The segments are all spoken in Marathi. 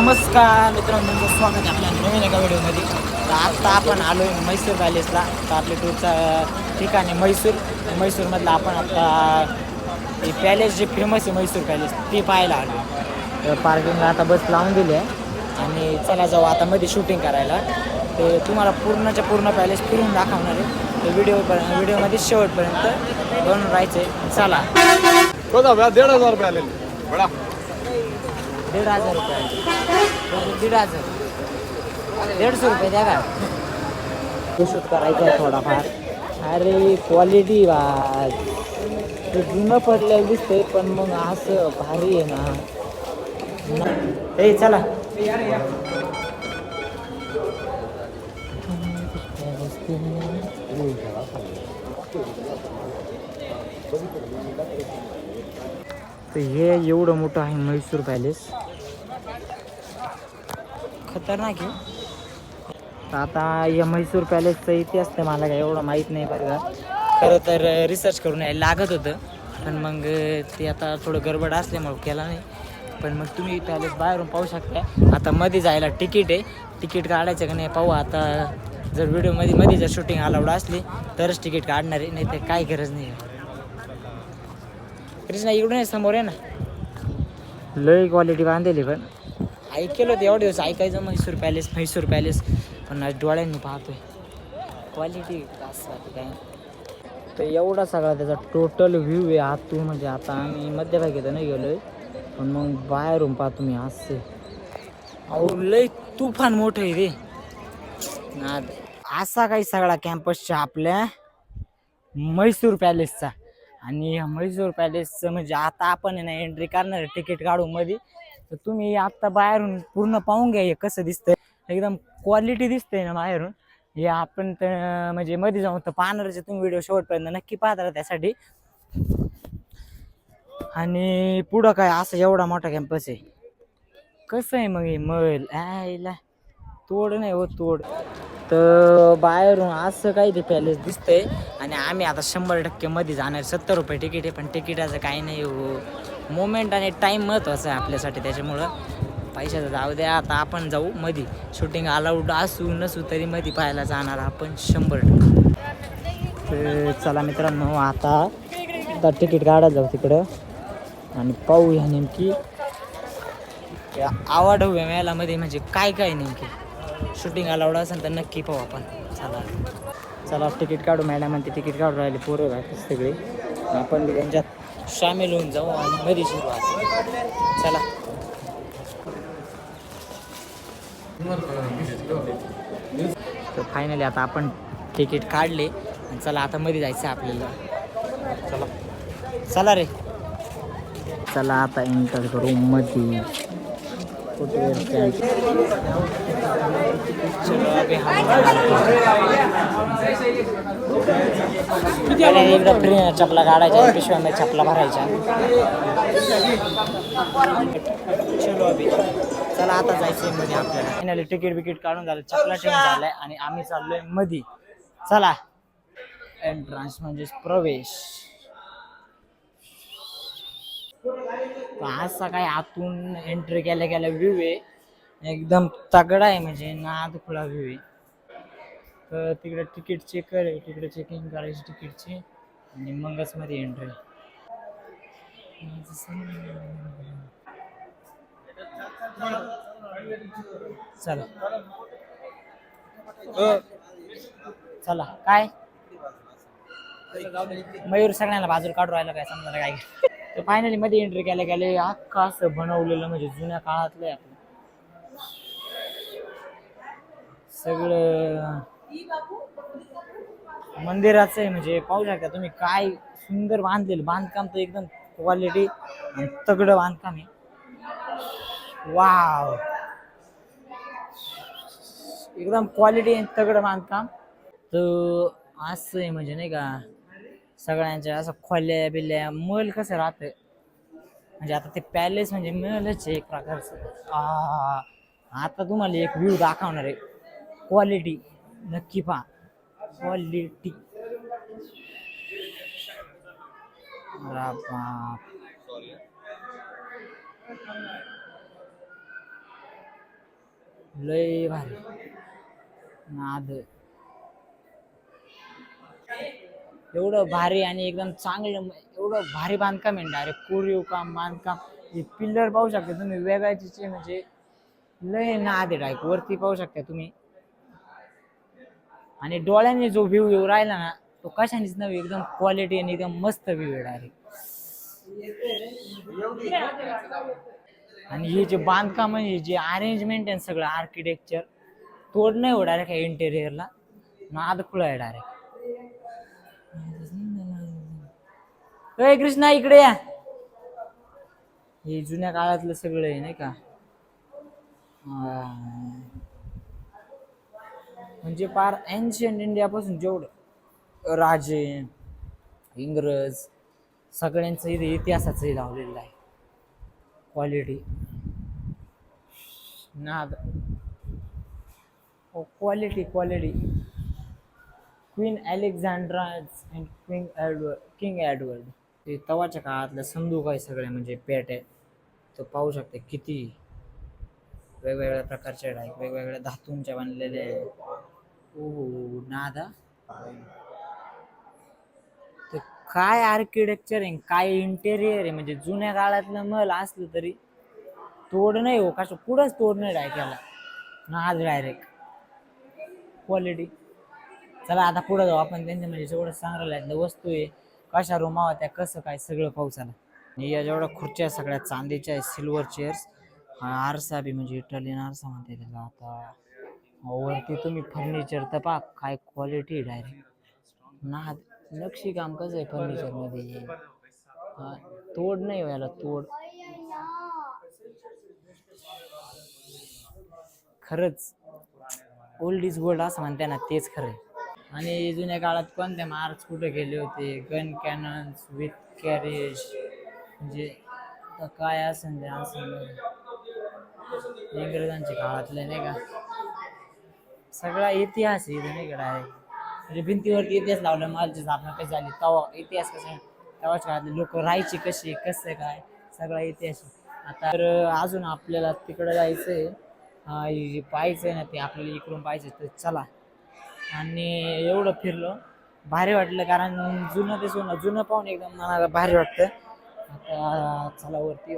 नमस्कार मित्रांनो तुमचं स्वागत आहे आपल्या नवीन एका व्हिडिओमध्ये. तर आत्ता आपण आलो आहे म्हैसूर पॅलेसला. तर आपल्या टूरचं ठिकाण आहे म्हैसूर म्हैसूरमधलं आपण आत्ता हे पॅलेस जे फेमस आहे म्हैसूर पॅलेस ते पाहायला आलो तर पार्किंगला आता बस लावून दिली आहे. आणि चला जाऊ आता मध्ये शूटिंग करायला. तर तुम्हाला पूर्णच्या पूर्ण पॅलेस फिरून दाखवणार आहे. तर व्हिडिओपर्यंत व्हिडिओमध्ये शेवटपर्यंत बनून राहायचं आहे चला दीड हजार रुपया आलेले. बड़ा दीड हजार रुपये दीड हजार. दीडशे रुपये द्या का शूट करायचं आहे थोडाफार. अरे क्वालिटी वा ते जुनं पडलेलं दिसतंय पण मग असं भारी आहे ना. ए चला. तर हे एवढं मोठं आहे म्हैसूर पॅलेस. खतरनाक आहे. तर आता या म्हैसूर पॅलेसचा इतिहास तर मला काय एवढं माहीत नाही बरं का. खरं तर रिसर्च करून यायला लागत होतं. पण मग ते आता थोडं गडबड असल्यामुळं केला नाही. पण मग तुम्ही पॅलेस बाहेरून पाहू शकता. आता मध्ये जायला तिकीट आहे. तिकीट काढायचं का नाही पाहू. आता जर व्हिडिओमध्ये मध्ये जर शूटिंग अलाउड असली तरच तिकीट काढणार आहे. नाही तर काय गरज नाही. कृष्णा इकडून आहे समोर आहे ना. लय क्वालिटी बांधलेली पण. ऐकलं होतं एवढे दिवस ऐकायचं म्हैसूर पॅलेस म्हैसूर पॅलेस पण आज डोळ्यांनी पाहतोय. क्वालिटी असं काय? तर एवढा सगळा त्याचा टोटल व्ह्यू आहे आतून म्हणजे आता आम्ही मध्यभागी तर नाही गेलोय. पण मग बाहेरून पाहतो मी असे. अहो लय तुफान मोठं आहे रे. असा काही सगळा कॅम्पसच्या आपल्या म्हैसूर पॅलेसचा आणि म्हैसूर पॅलेसचं म्हणजे आता आपण आहे ना एंट्री करणार तिकीट काढून मध्ये. तर तुम्ही आता बाहेरून पूर्ण पाहून घ्या हे कसं दिसतंय. एकदम क्वालिटी दिसतंय ना बाहेरून. हे आपण तर म्हणजे मध्ये जाऊन तर पाहणारचे तुम्ही व्हिडिओ शेवटपर्यंत. नक्की पाहता त्यासाठी. आणि पुढं काय? असं एवढा मोठा कॅम्पस आहे. कसं आहे मग हे मल? आयला. तोड नाही हो तोड. तर बाहेरून असं काही ते पॅलेस दिसतंय. आणि आम्ही आता शंभर टक्के मध्ये जाणार. सत्तर रुपये तिकीट आहे पण तिकिटाचं काही नाही हो. मोमेंट आणि टाईम महत्त्वाचा आहे आपल्यासाठी त्याच्यामुळं. पैशाचं जाऊ द्या आता आपण जाऊ मध्ये. शूटिंग अलाउड असू नसू तरी मध्ये पाहायला जाणार आपण शंभर टक्के. तर चला मित्रांनो आता आता तिकीट काढायला जाऊ तिकडं. आणि पाहू नेमकी. आवड हव्या मेळामध्ये म्हणजे काय काय नेमकी? शूटिंग अलाउड असेल तर नक्की पाहू आपण. चला. चला तिकीट काढू मॅडम आणि तिकीट काढून राहिले पोरं राहते सगळे. आपण त्यांच्यात सामील होऊन जाऊ आणि मध्ये सुरुवात चला. तर फायनली आता आपण तिकीट काढले. आणि चला आता मध्ये जायचं आहे आपल्याला. चला. चला रे. चला आता एंटर करू मध्ये. फुटवेअर पॅन्ट एकदा फ्री चपला काढायच्या पिशव्यामध्ये चपला भरायच्या चलो चला आता जायचंयमध्ये आपल्याला फायनली तिकीट बिकीट काढून झालं चपला ठेवून झालाय आणि आम्ही चाललोयमध्ये चला. एंट्रन्स म्हणजेच प्रवेश. आज सकाळी आतून एंट्री केल्या गेल्या व्ह्यू आहे. एकदम तगडा आहे म्हणजे नाद खुला व्ह्यू आहे. तर तिकडे तिकीट चेक करे तिकडे चेकिंग करायची तिकीटची आणि मगच मध्ये एंट्री चला चला. काय? मयूर सगळ्यांना बाजूला काढू राहिला काय समजा काय तर फायनली मध्ये एंट्री केल्या गेले अख्खा असं बनवलेलं म्हणजे जुन्या काळातलं आहे आपलं. सगळं मंदिराचं आहे म्हणजे पाहू शकता तुम्ही काय सुंदर बांधलेलं. बांधकाम तर एकदम क्वालिटी आणि तगडं बांधकाम आहे. वाव एकदम क्वालिटी आणि तगडं बांधकाम. तर असं आहे म्हणजे नाही का सगळ्यांच्या असं खोल्या बिल्या मल कसं राहतं? म्हणजे आता ते पॅलेस म्हणजे मलच आहे एक प्रकारचं. आ, आता तुम्हाला एक व्ह्यू दाखवणार आहे. क्वालिटी नक्की पहा. क्वालिटी लय भारी. नाद. एवढं भारी आणि एकदम चांगलं एवढं भारी बांधकाम आहे डायरेक्ट कोरीव काम बांधकाम. हे पिल्लर पाहू शकता तुम्ही वेगळ्याचे म्हणजे लय नाद आहे डायरेक्ट वरती पाहू शकता तुम्ही. आणि डोळ्याने जो व्ह्यू येऊ राहिला ना तो कशानेच नव्हे एकदम क्वालिटी आणि एकदम मस्त व्ह्यू आहे डायरेक्ट आणि हे जे बांधकाम आहे जे अरेंजमेंट आहे सगळं आर्किटेक्चर तोड नाही हो डायरेक्ट इंटेरियरला नाद खुळा आहे डायरेक्ट अय कृष्णा इकडे या. हे जुन्या काळातलं सगळं आहे नाही का? म्हणजे पार एन्शियंट इंडियापासून जेवढं राजे इंग्रज सगळ्यांचं इथे इतिहासाचंही लावलेलं आहे. क्वालिटी नाद quality quality queen Alexandra and queen Edward king Edward ते तवाच्या काळातलं समजू काय सगळे म्हणजे पेट आहे तो पाहू शकते किती वेगवेगळ्या प्रकारचे डायक वेगवेगळ्या धातूंच्या बनलेले ओ नादा. तर काय आर्किटेक्चर आहे काय इंटेरियर आहे म्हणजे जुन्या काळातलं मल असलं तरी तोड हो. नाही हो. कसं कुठंच तोड नाही डाय त्याला नाद डायरेक्ट क्वालिटी चला आता पुढे जाऊ आपण. त्यांच्या म्हणजे जेवढं संग्रहालयातल्या वस्तू आहे. कशा रूमा होत्या कसं काय सगळं पाहू चला आणि या जेवढ्या खुर्च्या सगळ्या चांदीच्या आहेत सिल्वर चेअर्स हा आरसा बी म्हणजे इटालियन आरसा म्हणते त्याला आता. वरती तुम्ही फर्निचर तर पहा काय क्वालिटी डायरेक्ट ना नक्षी काम कसं आहे फर्निचरमध्ये हा, तोड नाही हो व्हायला तोड. खरंच ओल्ड इज गोल्ड असं म्हणते ना तेच खरं आहे. आणि जुन्या काळात कोणते मार्च कुठे गेले होते? गन कॅनन्स विथ कॅरेज म्हणजे काय असेल ते असं इंग्रजांच्या काळातले नाही का? सगळा इतिहास आहे इथे नाही का म्हणजे भिंतीवरती इतिहास लावला मालची स्थापना कशी झाली तवा इतिहास कसा तेव्हाच काळातले लोक राहायचे कशी कसं काय? सगळा इतिहास आहे. आता तर अजून आपल्याला तिकडं जायचं आहे जे पाहायचं आहे ना ते आपल्याला इकडून पाहिजे तर चला. आणि एवढं फिरलो. भारी वाटलं कारण जुनं ते सोनं जुनं पाहून एकदम मनाला भारी वाटतं. आता चला वरती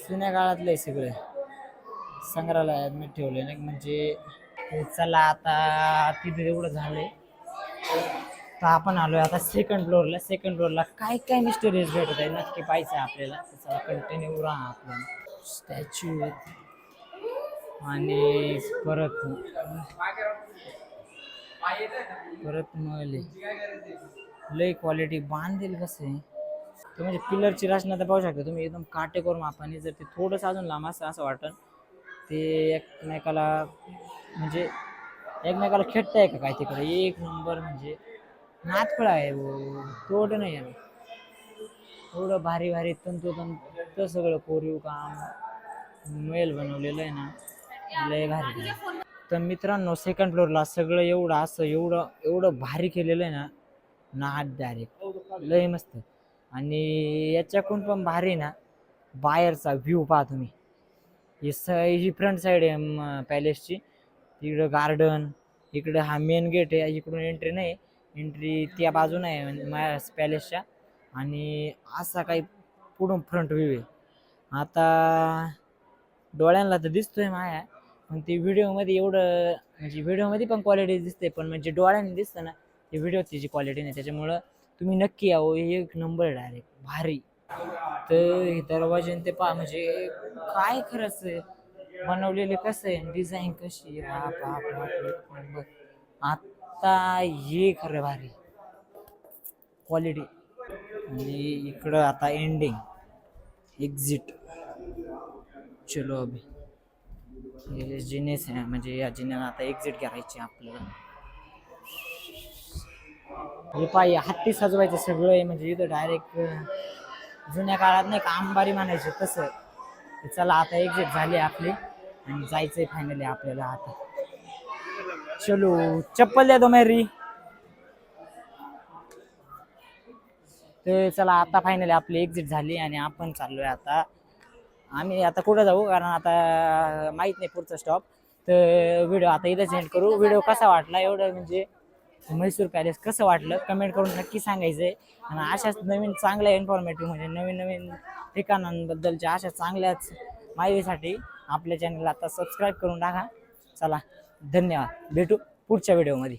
जुन्या काळातलं आहे सगळं संग्रहालयात मी ठेवले नाही म्हणजे चला आता तिथे एवढं झालंय. तर आपण आलोय आता सेकंड फ्लोअरला सेकंड फ्लोअरला काय काय मिस्टरीज भेटत आहे नक्की पाहिजे आपल्याला. चला कंटिन्यू राहा आपल्याला स्टॅच्यू आणि परत परत महल आहे. लय क्वालिटी बांधेल कसं? आहे ते म्हणजे पिलरची रचना तर पाहू शकता तुम्ही एकदम काटेकोर मापाने जर ते थोडंसं अजून लांब असं असं वाटन ते एकमेकाला म्हणजे एकमेकाला खेळताय का काय तिकडे? एक नंबर म्हणजे नातफळा आहे हो, तोड नाही आहे. थोडं भारी भारी तंतोतंत सगळं कोरीव काम मेल बनवलेलं आहे ना. लय भारी तर मित्रांनो सेकंड फ्लोअरला सगळं एवढं असं एवढं एवढं भारी केलेलं आहे ना नाद डायरेक्ट लय मस्त आणि याच्याकडून पण भारी ना बाहेरचा व्ह्यू पहा तुम्ही. ही स ही फ्रंट साईड आहे पॅलेसची तिकडं गार्डन इकडं हा मेन गेट आहे इकडून एंट्री नाही एंट्री त्या बाजून आहे म्हणजे पॅलेसच्या आणि असा काही पुढून फ्रंट व्ह्यू आहे. आता डोळ्यांना तर दिसतोय माया. पण ते व्हिडिओमध्ये एवढं म्हणजे व्हिडिओमध्ये पण क्वालिटी दिसते पण म्हणजे डोळ्याने दिसतं ना ते व्हिडिओची जी क्वालिटी नाही. त्याच्यामुळं तुम्ही नक्की यावं हो, हे एक नंबर डायरेक्ट भारी. तर हे दरवाजे ते पहा म्हणजे काय खरंच आहे. बनवलेले कसं आहे डिझाईन कशी आहे. बाप बाप बाप नंबर आता हे खरं भारी. क्वालिटी आणि इकडं आता एंडिंग एक्झिट चलो अभि. म्हणजे जिनेस आहे म्हणजे या जिन्याला आता एक्झिट करायची आपल्याला हे पाय हत्ती सजवायचं सगळं आहे म्हणजे इथं डायरेक्ट जुन्या काळात नाही का अंबारी म्हणायचे तसं. चला आता एक्झिट झाली आपली आणि जायचंय फायनली आपल्याला आता. चलो चप्पल द्या दो मेरी तर चला आता फायनली आपली एक्झिट झाली आणि आपण चाललोय आता आम्ही आता कुठं जाऊ? कारण आता माहीत नाही पुढचा स्टॉप तर व्हिडिओ आता इथं सेंड करू. व्हिडिओ कसा वाटला? एवढं म्हणजे म्हैसूर पॅलेस कसं वाटलं? कमेंट करून नक्की सांगायचं आहे आणि अशाच नवीन चांगल्या इन्फॉर्मेटिव्ह म्हणजे नवीन नवीन ठिकाणांबद्दलच्या अशा चांगल्याच माहितीसाठी आपल्या चॅनलला आता सबस्क्राईब करून टाका. चला धन्यवाद. भेटू पुढच्या व्हिडिओमध्ये